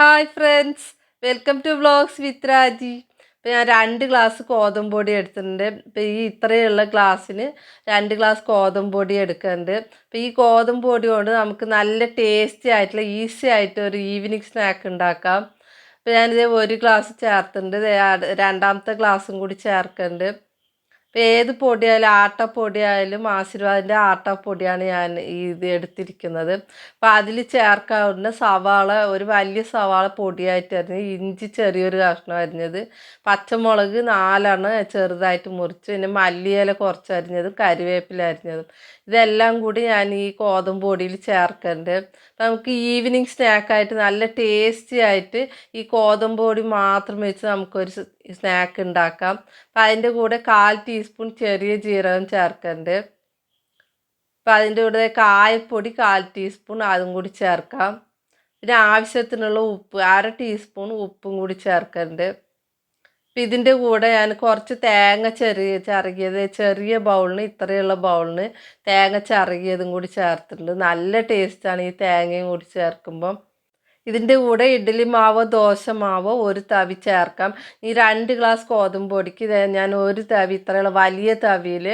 Hi friends welcome to vlogs with Raji ഇപ്പം ഞാൻ രണ്ട് ഗ്ലാസ് പൊടി എടുത്തിട്ടുണ്ട്. ഇപ്പം ഈ ഇത്രയുള്ള ഗ്ലാസ്സിന് രണ്ട് ഗ്ലാസ് പൊടി എടുക്കുന്നുണ്ട്. അപ്പം ഈ പൊടി കൊണ്ട് നമുക്ക് നല്ല ടേസ്റ്റി ആയിട്ടുള്ള ഈസി ആയിട്ട് ഒരു ഈവനിങ് സ്നാക്ക് ഉണ്ടാക്കാം. ഇപ്പം ഞാനിത് ഒരു ഗ്ലാസ് ചേർത്തിട്ടുണ്ട്. രണ്ടാമത്തെ ഗ്ലാസ്സും കൂടി ചേർക്കുന്നുണ്ട്. ഏത് പൊടിയായാലും ആട്ടപ്പൊടിയായാലും ആശീർവാദിന്റെ ആട്ടപ്പൊടിയാണ് ഞാൻ ഇത് എടുത്തിരിക്കുന്നത്. അപ്പം അതിൽ ചേർക്കാവുന്ന സവാള ഒരു വലിയ സവാള പൊടിയായിട്ട് ഇഞ്ചി ചെറിയൊരു കഷ്ണം അരിഞ്ഞത്. പച്ചമുളക് നാലെണ്ണം ചെറുതായിട്ട് മുറിച്ച് പിന്നെ മല്ലിയില കുറച്ച് അരിഞ്ഞതും കരിവേപ്പില അരിഞ്ഞതും. ഇതെല്ലാം കൂടി ഞാൻ ഈ ഗോതമ്പ് പൊടിയിൽ ചേർക്കുന്നുണ്ട് നമുക്ക് ഈവനിങ് സ്നാക്കായിട്ട് നല്ല ടേസ്റ്റി ആയിട്ട് ഈ ഗോതമ്പ് പൊടി മാത്രം വെച്ച് നമുക്കൊരു സ്നാക്ക് ഉണ്ടാക്കാം. അപ്പം അതിന്റെ കൂടെ കാൽ ടീസ്പൂൺ ചെറിയ ജീരകം ചേർക്കുന്നുണ്ട് അപ്പം അതിന്റെ കൂടെ കായപ്പൊടി കാൽ ടീസ്പൂൺ അതും കൂടി ചേർക്കാം. പിന്നെ ആവശ്യത്തിനുള്ള ഉപ്പ് അര ടീസ്പൂൺ ഉപ്പും കൂടി ചേർക്കണ്ട്. അപ്പം ഇതിന്റെ കൂടെ ഞാൻ കുറച്ച് തേങ്ങ ചെറിയ ചിറകിയത് ചെറിയ ബൗളിന് ഇത്രയുള്ള ബൗളിന് തേങ്ങ ചിറകിയതും കൂടി ചേർത്തിട്ടുണ്ട്. നല്ല ടേസ്റ്റാണ് ഈ തേങ്ങയും കൂടി ചേർക്കുമ്പം. ഇതിന്റെ കൂടെ ഇഡ്ഡലി മാവോ ദോശ മാവോ ഒരു തവി ചേർക്കാം. ഈ രണ്ട് ഗ്ലാസ് ഗോതമ്പ് പൊടിക്ക് ഞാൻ ഒരു തവി ഇത്രയുള്ള വലിയ തവിയിൽ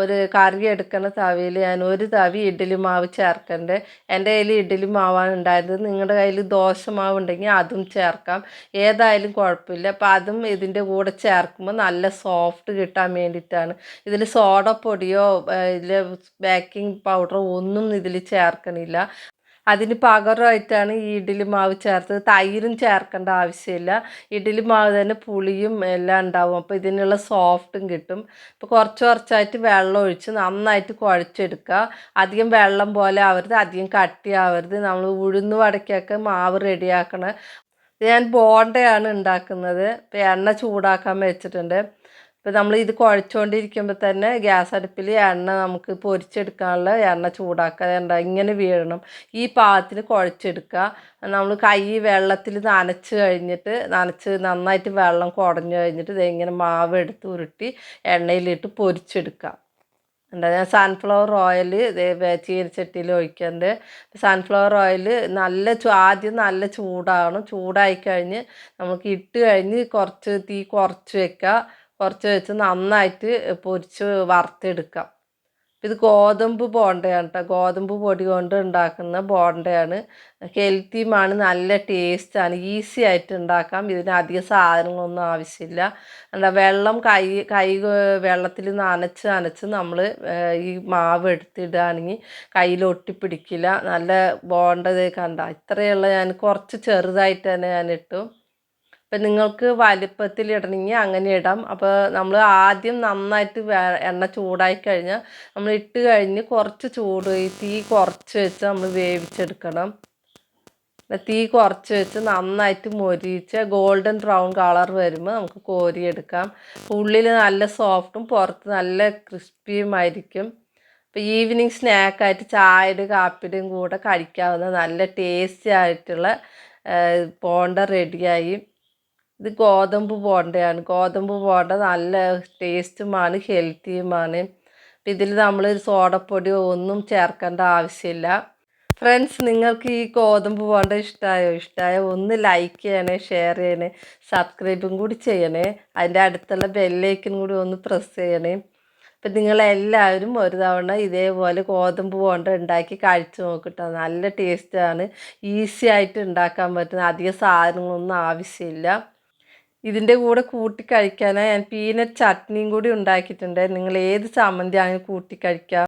ഒരു കറി എടുക്കുന്ന തവിയിൽ ഞാൻ ഒരു തവി ഇഡ്ഡലി മാവ് ചേർക്കണ്ട്. എന്റെ കയ്യിൽ ഇഡ്ഡലി മാവാണ് ഉണ്ടായിരുന്നത്. നിങ്ങളുടെ കയ്യിൽ ദോശ മാവ് ഉണ്ടെങ്കിൽ അതും ചേർക്കാം. ഏതായാലും കുഴപ്പമില്ല. അപ്പം അതും ഇതിന്റെ കൂടെ ചേർക്കുമ്പോൾ നല്ല സോഫ്റ്റ് കിട്ടാൻ വേണ്ടിയിട്ടാണ്. ഇതിൽ സോഡപ്പൊടിയോ ഇതിൽ ബേക്കിംഗ് പൗഡറോ ഒന്നും ഇതിൽ ചേർക്കണില്ല. അതിന് പകരമായിട്ടാണ് ഈ ഇഡ്ഡലി മാവ് ചേർത്തത്. തൈരും ചേർക്കേണ്ട ആവശ്യമില്ല. ഇഡ്ഡലി മാവ് തന്നെ പുളിയും എല്ലാം ഉണ്ടാവും. അപ്പോൾ ഇതിനുള്ള സോഫ്റ്റും കിട്ടും. ഇപ്പോൾ കുറച്ച് കുറച്ചായിട്ട് വെള്ളം ഒഴിച്ച് നന്നായിട്ട് കുഴച്ചെടുക്കുക. അധികം വെള്ളം പോലെ ആവരുത് അധികം കട്ടിയാവരുത്. നമ്മൾ ഉഴുന്ന് വടക്കൊക്കെ മാവ് റെഡിയാക്കണേ. ഞാൻ ബോണ്ടയാണ് ഉണ്ടാക്കുന്നത്. എണ്ണ ചൂടാക്കാൻ വെച്ചിട്ടുണ്ട്. ഇപ്പോൾ നമ്മൾ ഇത് കുഴച്ചുകൊണ്ടിരിക്കുമ്പോൾ തന്നെ ഗ്യാസ് അടുപ്പിൽ എണ്ണ നമുക്ക് പൊരിച്ചെടുക്കാനുള്ള എണ്ണ ചൂടാക്കാതെ ഇങ്ങനെ വീഴണം. ഈ പാകത്തിന് കുഴച്ചെടുക്കുക. നമ്മൾ കൈ വെള്ളത്തിൽ നനച്ച് കഴിഞ്ഞിട്ട് നനച്ച് നന്നായിട്ട് വെള്ളം കുടഞ്ഞു കഴിഞ്ഞിട്ട് ഇതെങ്ങനെ മാവ് എടുത്ത് ഉരുട്ടി എണ്ണയിലിട്ട് പൊരിച്ചെടുക്കുക. എന്താ ഞാൻ സൺഫ്ലവർ ഓയിൽ ചീനച്ചട്ടിയിൽ ഒഴിക്കുന്നുണ്ട്. സൺഫ്ലവർ ഓയിൽ നല്ല ആദ്യം നല്ല ചൂടാകണം ചൂടായി കഴിഞ്ഞ് നമുക്ക് ഇട്ട് കഴിഞ്ഞ് കുറച്ച് തീ കുറച്ച് വെക്കുക. കുറച്ച് വെച്ച് നന്നായിട്ട് പൊരിച്ച് വറുത്തെടുക്കാം. ഇത് ഗോതമ്പ് ബോണ്ടയാണ് കേട്ടോ ഗോതമ്പ് പൊടി കൊണ്ട് ഉണ്ടാക്കുന്ന ബോണ്ടയാണ്. ഹെൽത്തിയുമാണ് നല്ല ടേസ്റ്റാണ് ഈസി ആയിട്ട് ഉണ്ടാക്കാം. ഇതിന് അധികം സാധനങ്ങളൊന്നും ആവശ്യമില്ല. എന്താ വെള്ളം കൈ കൈ വെള്ളത്തിൽ നനച്ച് നനച്ച് നമ്മൾ ഈ മാവ് എടുത്തിടുകയാണെങ്കിൽ കയ്യിൽ ഒട്ടിപ്പിടിക്കില്ല. നല്ല ബോണ്ടത് കണ്ട. ഇത്രയുള്ള ഞാൻ കുറച്ച് ചെറുതായിട്ട് തന്നെ ഞാൻ ഇട്ടു. അപ്പം നിങ്ങൾക്ക് വലിപ്പത്തിൽ ഇടണമെങ്കിൽ അങ്ങനെ ഇടാം. അപ്പോൾ നമ്മൾ ആദ്യം നന്നായിട്ട് എണ്ണ ചൂടായി കഴിഞ്ഞാൽ നമ്മൾ ഇട്ട് കഴിഞ്ഞ് കുറച്ച് ചൂട് തീ കുറച്ച് വെച്ച് നമ്മൾ വേവിച്ചെടുക്കണം. തീ കുറച്ച് വെച്ച് നന്നായിട്ട് മൊരിച്ച് ഗോൾഡൻ ബ്രൗൺ കളർ വരുമ്പോൾ നമുക്ക് കോരിയെടുക്കാം. ഉള്ളിൽ നല്ല സോഫ്റ്റും പുറത്ത് നല്ല ക്രിസ്പിയുമായിരിക്കും അപ്പോൾ ഈവനിങ് സ്നാക്കായിട്ട് ചായയുടെ കാപ്പിയുടെയും കൂടെ കഴിക്കാവുന്ന നല്ല ടേസ്റ്റി ആയിട്ടുള്ള പോണ്ട റെഡിയായി. ഇത് ഗോതമ്പ് ബോണ്ടയാണ് ഗോതമ്പ് ബോണ്ട നല്ല ടേസ്റ്റുമാണ് ഹെൽത്തിയുമാണ്. ഇതിൽ നമ്മൾ സോഡപ്പൊടിയോ ഒന്നും ചേർക്കേണ്ട ആവശ്യമില്ല. ഫ്രണ്ട്സ് നിങ്ങൾക്ക് ഈ ഗോതമ്പ് ബോണ്ട ഇഷ്ടമായോ ഇഷ്ടമായോ ഒന്ന് ലൈക്ക് ചെയ്യണേ ഷെയർ ചെയ്യണേ സബ്സ്ക്രൈബും കൂടി ചെയ്യണേ അതിന്റെ അടുത്തുള്ള ബെല്ലേക്കും കൂടി ഒന്ന് പ്രസ് ചെയ്യണേ. അപ്പം നിങ്ങളെല്ലാവരും ഒരു തവണ ഇതേപോലെ ഗോതമ്പ് ബോണ്ട ഉണ്ടാക്കി കഴിച്ചു നോക്കിട്ടോ. നല്ല ടേസ്റ്റാണ്. ഈസി ആയിട്ട് ഉണ്ടാക്കാൻ പറ്റുന്ന അധികം സാധനങ്ങളൊന്നും ആവശ്യമില്ല. ഇതിന്റെ കൂടെ കൂട്ടി കഴിക്കാനായി ഞാൻ പീനട്ട് ചട്നിയും കൂടി ഉണ്ടാക്കിയിട്ടുണ്ട്. നിങ്ങൾ ഏത് ചമ്മന്തി ആണെങ്കിലും കൂട്ടി കഴിക്കാം.